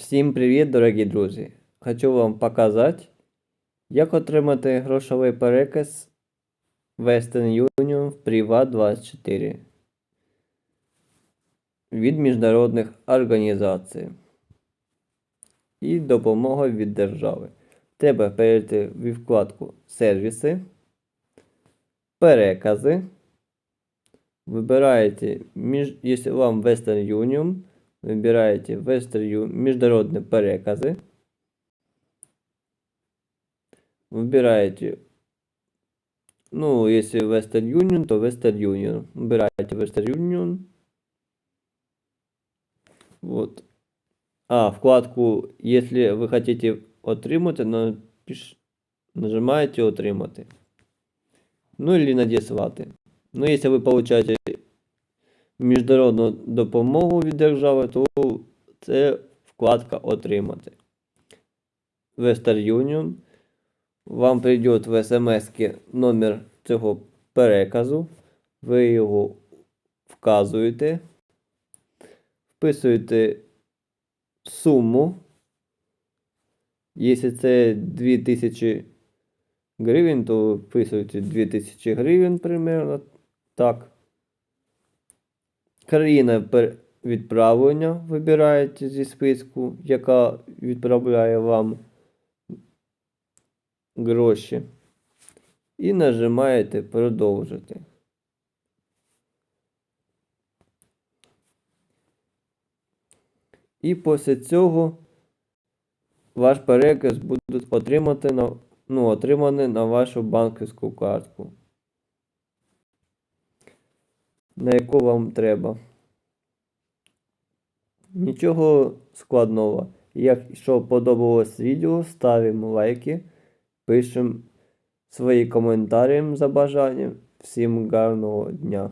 Всім привіт, дорогі друзі! Хочу вам показати, як отримати грошовий переказ Western Union в Privat24 від міжнародних організацій і допомога від держави. Треба перейти в вкладку Сервіси, Перекази. Вибираєте, якщо вам Western Union, выбираете Western Union, международные переказы. Выбираете, ну, если Western Union, то Western Union. Выбираете Western Union. Вот. А, вкладку, если вы хотите отримати, напиш... нажимаете отримати. Ну, или надіслати. Ну, якщо ви получаєте міжнародну допомогу від держави, то це вкладка Отримати. Western Union. Вам прийде в смс номер цього переказу. Ви його вказуєте, вписуєте суму. Якщо це 2000 гривень, то вписуєте 2000 гривень примерно. Так. Країна відправлення вибираєте зі списку, яка відправляє вам гроші. І нажимаєте продовжити. І після цього ваш переказ буде отримати на, ну, отриманий на вашу банківську картку, на яку вам треба. Нічого складного. Якщо подобалось відео, ставимо лайки, пишемо свої коментарі за бажанням. Всім гарного дня!